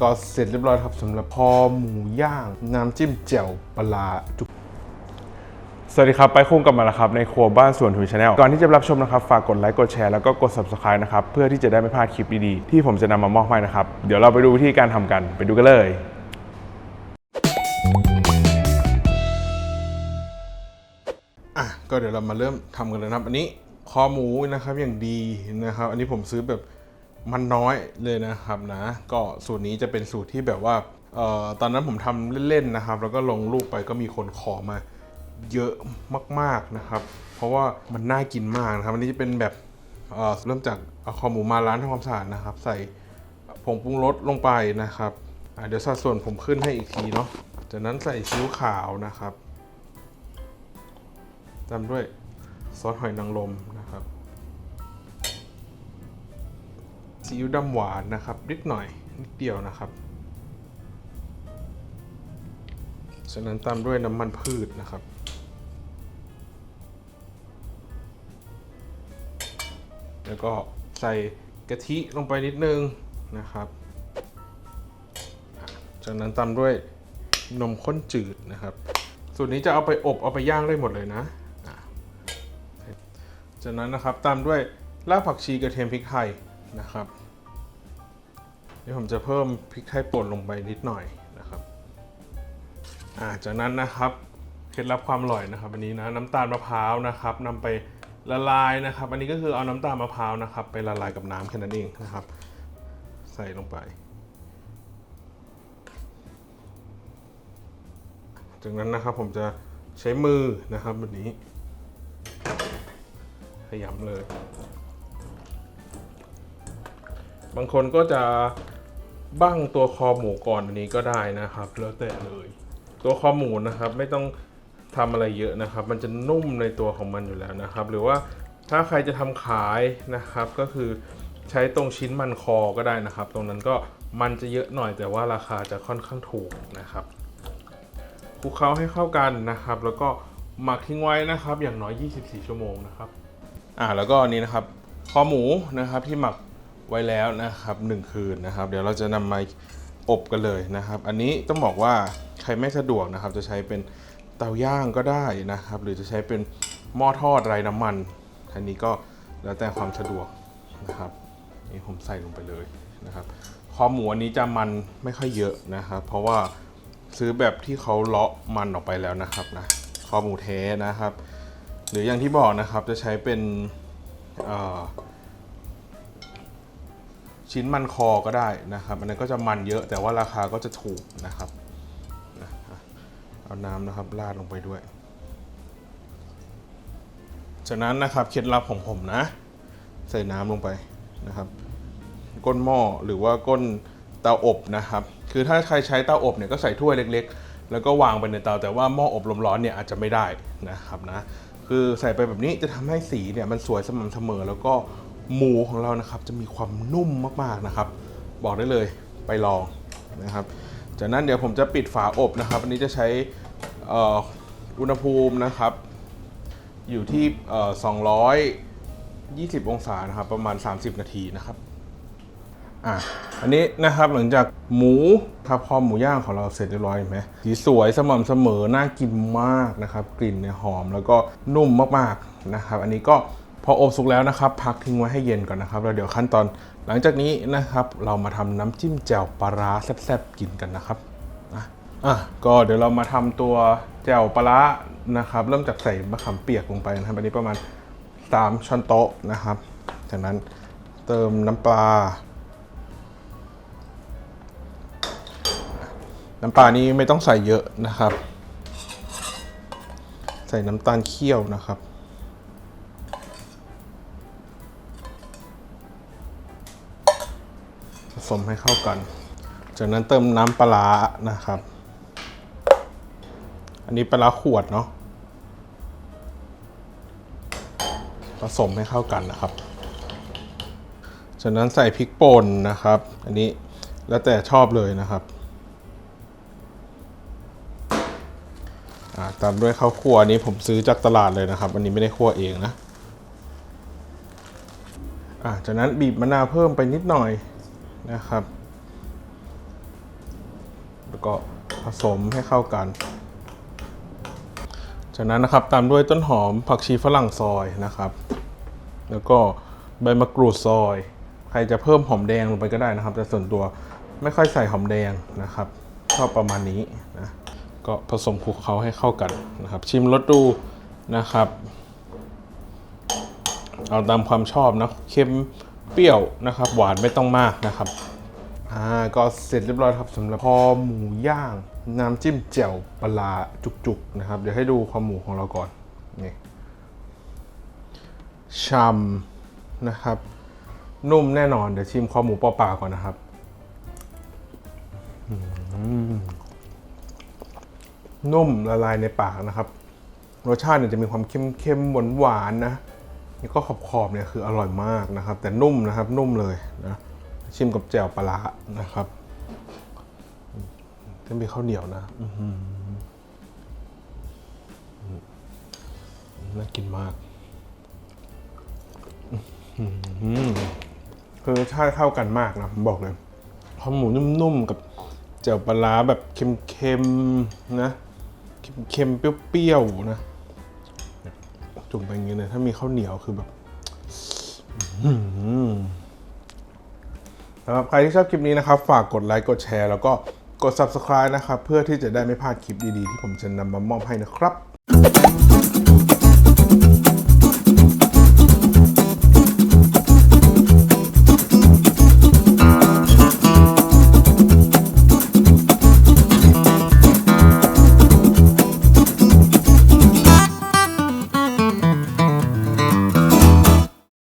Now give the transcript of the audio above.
ก็เสร็จเรียบร้อยครับสำหรับพอหมูย่าง น้ำจิ้มแจ่วปลาจุกสวัสดีครับ ไปคุ้งกลับมาแล้วครับ ในครัวบ้านสวนหุยชาแนลก่อนที่จะรับชมนะครับ ฝากกดไลค์กดแชร์แล้วก็กด subscribe นะครับ เพื่อที่จะได้ไม่พลาดคลิปดีๆ ที่ผมจะนำมามอบให้นะครับ เดี๋ยวเราไปดูวิธีการทำกันไปดูกันเลยอะก็เดี๋ยวเรามาเริ่มทำกันเลยนะครับ อันนี้คอหมูนะครับอย่างดีนะครับ อันนี้ผมซื้อแบบ มันน้อยเลยนะครับนะ ก็สูตรนี้จะเป็นสูตรที่แบบว่าออตอนนั้นผมทำเล่นๆนะครับ แล้วก็ลงรูปไปก็มีคนขอมาเยอะมากๆนะครับ เพราะว่ามันน่ากินมากนะครับ อันนี้จะเป็นแบบเออเริ่มจากเอาคอหมูมาล้างทำความสะอาดนะครับ ใส่ผงปรุงรสลงไปนะครับเดี๋ยวสัดส่วนผมขึ้นให้อีกทีเนาะ จากนั้นใส่ซีอิ๊วขาวนะครับตามด้วยซอสหอยนางรมนะครับ ซีอิ๊วดำหวานนะครับนิดหน่อยนิดเดียวนะครับจากนั้นตามด้วยน้ำมันพืชนะครับ แล้วก็ใส่กะทิลงไปนิดนึงนะครับอะจากนั้นตามด้วยนมข้นจืดนะครับ สูตรนี้จะเอาไปอบเอาไปย่างได้หมดเลยนะอะจากนั้นนะครับตามด้วยรากผักชีกระเทียมพริกไทยนะครับ เดี๋ยวผมจะเพิ่มพริกไทยป่นลงไปนิดหน่อยนะครับอ่าจากนั้นนะครับเคล็ดลับความอร่อยนะครับ อันนี้นะน้ำตาลมะพร้าวนะครับนำไปละลายนะครับ อันนี้ก็คือเอาน้ำตาลมะพร้าวนะครับ ไปละลายกับน้ำแค่นั้นเองนะครับ ใส่ลงไป จากนั้นนะครับผมจะใช้มือนะครับแบบนี้ขยำเลย บางคนก็จะ บั้งตัวคอหมูก่อนอันนี้ก็ได้นะครับ แล้วแต่เลย ตัวคอหมูนะครับไม่ต้องทำอะไรเยอะนะครับ มันจะนุ่มในตัวของมันอยู่แล้วนะครับ หรือว่าถ้าใครจะทำขายนะครับ ก็คือใช้ตรงชิ้นมันคอก็ได้นะครับ ตรงนั้นก็มันจะเยอะหน่อยแต่ว่าราคาจะค่อนข้างถูกนะครับคลุกเคล้าให้เข้ากันนะครับ แล้วก็หมักทิ้งไว้นะครับ อย่างน้อย 24 ชั่วโมงนะครับ อ่าแล้วก็อันนี้นะครับคอหมูนะครับที่หมัก ไว้แล้วนะครับหนึ่งคืนนะครับ เดี๋ยวเราจะนำมาอบกันเลยนะครับ อันนี้ต้องบอกว่าใครไม่สะดวกนะครับ จะใช้เป็นเตาย่างก็ได้นะครับ หรือจะใช้เป็นหม้อทอดไร้น้ำมัน อันนี้ก็แล้วแต่ความสะดวกนะครับนี่ผมใส่ลงไปเลยนะครับคอหมูอันนี้จะมันไม่ค่อยเยอะนะครับ เพราะว่าซื้อแบบที่เขาเลาะมันออกไปแล้วนะครับนะคอหมูแท้นะครับ หรืออย่างที่บอกนะครับจะใช้เป็นเอ่อ ชิ้นมันคอก็ได้นะครับอันนั้นก็จะมันเยอะแต่ว่าราคาก็จะถูกนะครับเอาน้ำนะครับราดลงไปด้วย จากนั้นนะครับเคล็ดลับของผมนะ ใส่น้ำลงไปนะครับ ก้นหม้อหรือว่าก้นเตาอบนะครับ คือถ้าใครใช้เตาอบเนี่ยก็ใส่ถ้วยเล็ก ๆ แล้วก็วางไปในเตาแต่ว่าหม้ออบลมร้อนเนี่ยอาจจะไม่ได้นะครับนะคือใส่ไปแบบนี้จะทำให้สีเนี่ยมันสวยสม่ำเสมอแล้วก็ หมูของเรานะครับจะมีความนุ่มมากๆนะครับ บอกได้เลยไปลองนะครับ จากนั้นเดี๋ยวผมจะปิดฝาอบนะครับ อันนี้จะใช้อ,อ,อุณหภูมินะครับ อยู่ที่220 องศานะครับ ประมาณ 30 นาทีนะครับอะอันนี้นะครับหลังจากหมูครับพอหมูย่างของเราเสร็จเรียบร้อยเห็นไหมสีสวยสม่ำเสมอน่ากินมากนะครับ กลิ่นเนี่ยหอมแล้วก็นุ่มมากๆนะครับ อันนี้ก็ พออบสุกแล้วนะครับ พักทิ้งไว้ให้เย็นก่อนนะครับแล้วเดี๋ยวขั้นตอนหลังจากนี้นะครับ เรามาทำน้ำจิ้มแจ่วปลาร้าแซ่บๆกินกันนะครับอะอะก็เดี๋ยวเรามาทำตัวแจ่วปลาร้านะครับ เริ่มจากใส่มะขามเปียกลงไปนะครับอันนี้ประมาณ 3ช้อนโต๊ะนะครับ จากนั้นเติมน้ำปลา น้ำปลานี้ไม่ต้องใส่เยอะนะครับ ใส่น้ำตาลเคี่ยวนะครับ สมให้เข้ากัน จากนั้นเติมน้ำปลานะครับ อันนี้ปลาขวดเนาะผสมให้เข้ากันนะครับ จากนั้นใส่พริกป่นนะครับ อันนี้แล้วแต่ชอบเลยนะครับตามด้วยข้าวคั่วอันนี้ผมซื้อจากตลาดเลยนะครับ อันนี้ไม่ได้คั่วเองนะจากนั้นบีบมะนาวเพิ่มไปนิดหน่อย นะครับ แล้วก็ผสมให้เข้ากัน จากนั้นนะครับตามด้วยต้นหอมผักชีฝรั่งซอยนะครับ แล้วก็ใบมะกรูดซอย ใครจะเพิ่มหอมแดงลงไปก็ได้นะครับ แต่ส่วนตัวไม่ค่อยใส่หอมแดงนะครับชอบประมาณนี้นะก็ผสมคลุกเคล้าให้เข้ากันนะครับ ชิมรสดูนะครับ เอาตามความชอบนะเค็ม เปรี้ยวนะครับ หวานไม่ต้องมากนะครับอ่าก็เสร็จเรียบร้อยครับสำหรับคอหมูย่าง น้ำจิ้มแจ่วปลาจุกๆนะครับ เดี๋ยวให้ดูคอหมูของเราก่อนนี่ชำนะครับ นุ่มแน่นอนเดี๋ยวชิมคอหมูเปล่าๆก่อนนะครับนุ่มละลายในปากนะครับ รสชาติเนี่ยจะมีความเค็มๆหวานๆนะ นี่ก็ขอบๆเนี่ยคืออร่อยมากนะครับ แต่นุ่มนะครับนุ่มเลยนะชิมกับแจ่วปลาร้านะครับจะมีข้าวเหนียวนะน่ากินมากคือรสชาติเข้ากันมากนะผมบอกเลยข้าวหมูนุ่มๆกับแจ่วปลาร้าแบบเค็มๆนะ เค็มๆเปรี้ยวๆนะ จุ่มไปอย่างนี้เลยถ้ามีข้าวเหนียวคือแบบสำหรับใครที่ชอบคลิปนี้นะครับ ฝากกดไลค์กดแชร์แล้วก็กด Subscribe นะครับ เพื่อที่จะได้ไม่พลาดคลิปดีๆ ที่ผมจะนำมามอบให้นะครับ